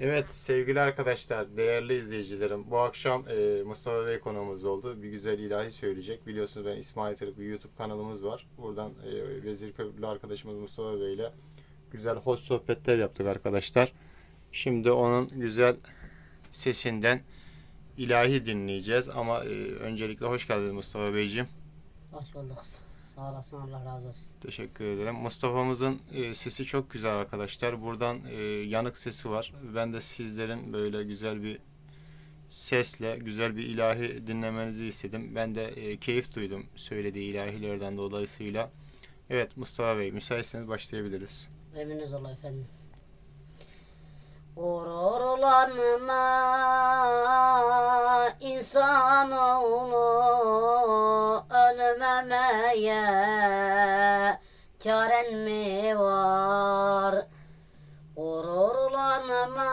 Evet sevgili arkadaşlar, değerli izleyicilerim. Bu akşam e, Mustafa Bey konuğumuz oldu. Bir güzel ilahi söyleyecek. Biliyorsunuz ben İsmail Tırık bir YouTube kanalımız var. Buradan e, Vezir Köprülü arkadaşımız Mustafa Bey ile güzel hoş sohbetler yaptık arkadaşlar. Şimdi onun güzel sesinden ilahi dinleyeceğiz. Ama e, öncelikle hoş geldiniz Mustafa Beyciğim. Hoş bulduk. Sağ olasın Allah razı olsun. Teşekkür ederim. Mustafa'mızın e, sesi çok güzel arkadaşlar. Buradan e, yanık sesi var. Ben de sizlerin böyle güzel bir sesle güzel bir ilahi dinlemenizi istedim. Ben de e, keyif duydum söylediği ilahilerden dolayısıyla. Evet Mustafa Bey müsaitseniz başlayabiliriz. Eminiz ola efendim. Gururlanma insanoğlu ölmemeye çaren mi var? Gururlanma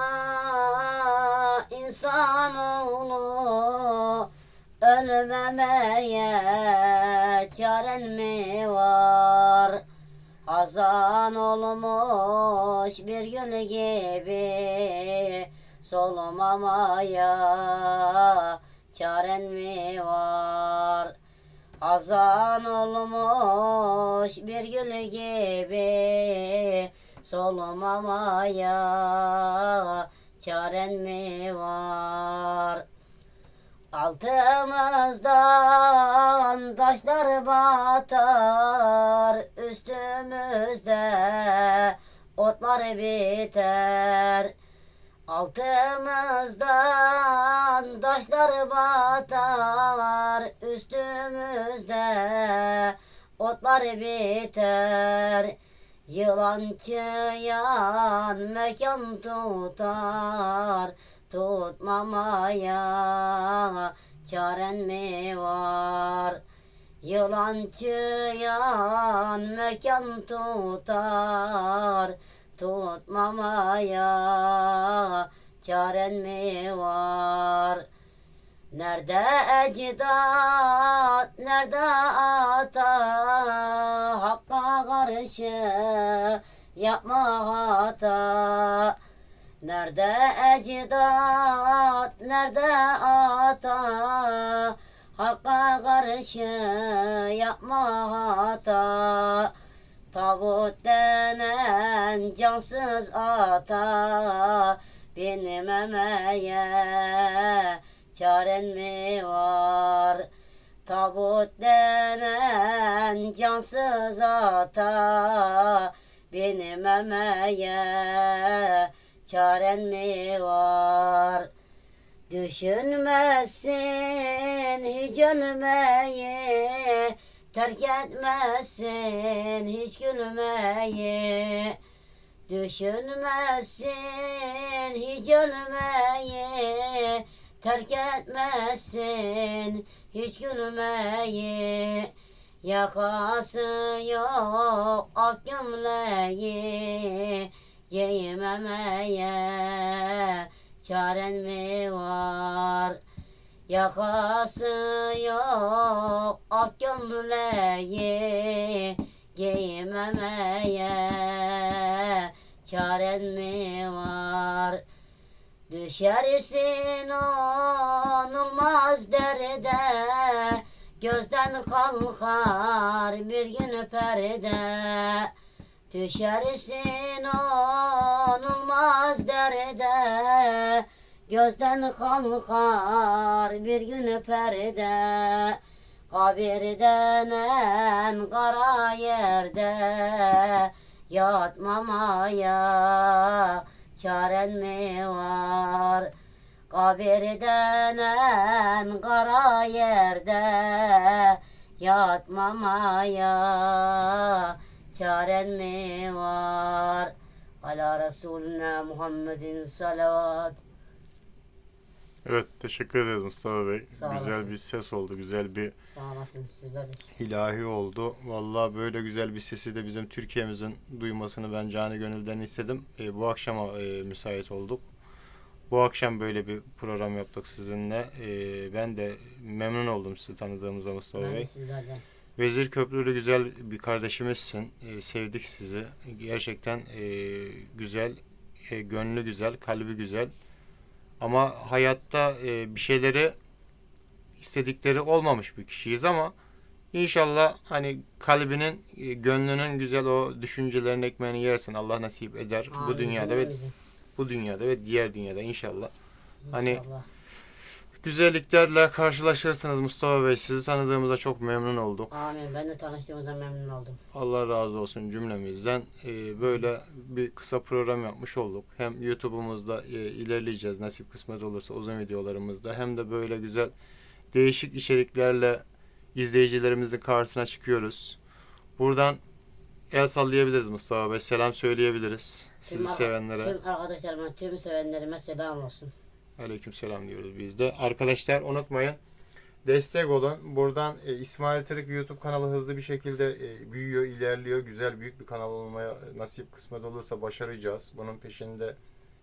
insanoğlu ölmemeye çaren mi var? Hazan olmuş bir gül gibi solmamaya çaren mi var? Hazan olmuş bir gül gibi solmamaya çaren mi var? Altımızdan taşlar batar Üstümüzde otlar biter Altımızdan taşlar batar Üstümüzde otlar biter Yılan çıyan mekan tutar tutmamaya çaren mi var? Yılan çıyan mekan tutar tutmamaya çaren mi var? Nerede ecdat, nerede ata, hakka karşı yapma hata. Nerede ecdat, nerede ata, Hakka karşı yapma hata. Tabut denen cansız ata, Binmemeye çaren mi var? Tabut denen cansız ata, Binmemeye çaren mi var? Düşünmezsin hiç ölmeyi, terk etmezsin hiç gülmeyi. Düşünmezsin hiç ölmeyi, terk etmezsin hiç gülmeyi. Yakası yok ak gömleği, giymemeye çaren mi var? Yakası yok ak gömleği giymemeye çaren mi var? Düşersin onulmaz derde Gözden kalkar bir gün perde Düşersin onulmaz derde Gözden kalkar bir gün perde Kabir denen kara yerde Yatmamaya çaren mi var? Kabir denen kara yerde Yatmamaya çaren mi var? Ala Resulüne Muhammedin salavat. Evet teşekkür ederiz Mustafa Bey. Sağ güzel olasın. bir ses oldu. Güzel bir Sağ olasın sizler de. ilahi oldu. Vallahi böyle güzel bir sesi de bizim Türkiye'mizin duymasını ben canı gönülden istedim. E, bu akşama e, müsait olduk. Bu akşam böyle bir program yaptık sizinle. E, ben de memnun oldum sizi tanıdığımıza Mustafa Ben Bey. de sizlerden. Vezir Köprülü güzel bir kardeşimizsin. E, sevdik sizi. Gerçekten e, güzel e, gönlü güzel, kalbi güzel. Ama hayatta e, bir şeyleri istedikleri olmamış bir kişiyiz ama inşallah hani kalbinin, e, gönlünün güzel o düşüncelerin ekmeğini yersin. Allah nasip eder bu Amin. dünyada ve bu dünyada ve diğer dünyada inşallah. Hani İnşallah. Güzelliklerle karşılaşırsınız Mustafa Bey. Sizi tanıdığımıza çok memnun olduk. Amin. Ben de tanıştığımıza memnun oldum. Allah razı olsun cümlemizden. Ee, böyle bir kısa program yapmış olduk. Hem YouTube'umuzda e, ilerleyeceğiz nasip kısmet olursa uzun videolarımızda. Hem de böyle güzel değişik içeriklerle izleyicilerimizin karşısına çıkıyoruz. Buradan el sallayabiliriz Mustafa Bey. Selam söyleyebiliriz sizi Tüm sevenlere. Tüm arkadaşlarıma, tüm sevenlerime selam olsun. Aleyküm selam diyoruz biz de. Arkadaşlar unutmayın. Destek olun. Buradan e, İsmail Tırık YouTube kanalı hızlı bir şekilde e, büyüyor, ilerliyor. Güzel büyük bir kanal olmaya nasip kısmet olursa başaracağız. Bunun peşinde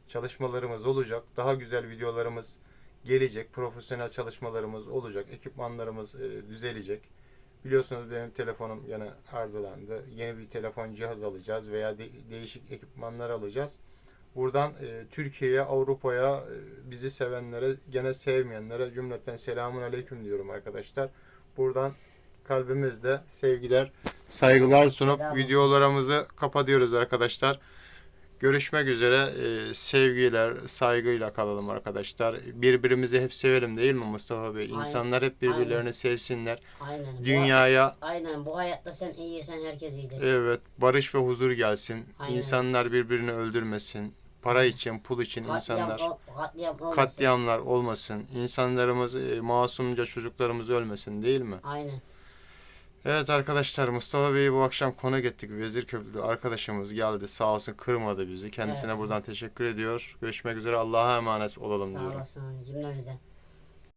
çalışmalarımız olacak. Daha güzel videolarımız gelecek. Profesyonel çalışmalarımız olacak. Ekipmanlarımız e, düzelecek. Biliyorsunuz benim telefonum yine arızalandı. Yeni bir telefon cihaz alacağız veya de- değişik ekipmanlar alacağız. Buradan e, Türkiye'ye, Avrupa'ya, e, bizi sevenlere, gene sevmeyenlere cümleten selamun aleyküm diyorum arkadaşlar. Buradan kalbimizle sevgiler, saygılar sunup Selam videolarımızı kapatıyoruz arkadaşlar. Görüşmek üzere. E, sevgiler, saygıyla kalalım arkadaşlar. Birbirimizi hep sevelim değil mi Mustafa Bey? İnsanlar hep birbirlerini Aynen. sevsinler. Aynen. Bu- Dünyaya aynen. Bu hayatta sen iyiysen herkes iyidir. Evet, barış ve huzur gelsin. Aynen. İnsanlar birbirini öldürmesin. Para için, pul için Katliam insanlar katliam olmasın. katliamlar olmasın. İnsanlarımız e, masumca çocuklarımız ölmesin değil mi? Aynen. Evet arkadaşlar Mustafa Bey'i bu akşam konuk ettik. Vezir Köprülü arkadaşımız geldi. Sağ olsun kırmadı bizi. Kendisine Evet. buradan teşekkür ediyor. Görüşmek üzere. Allah'a emanet olalım Sağ diyorum. olasın cümlemizden.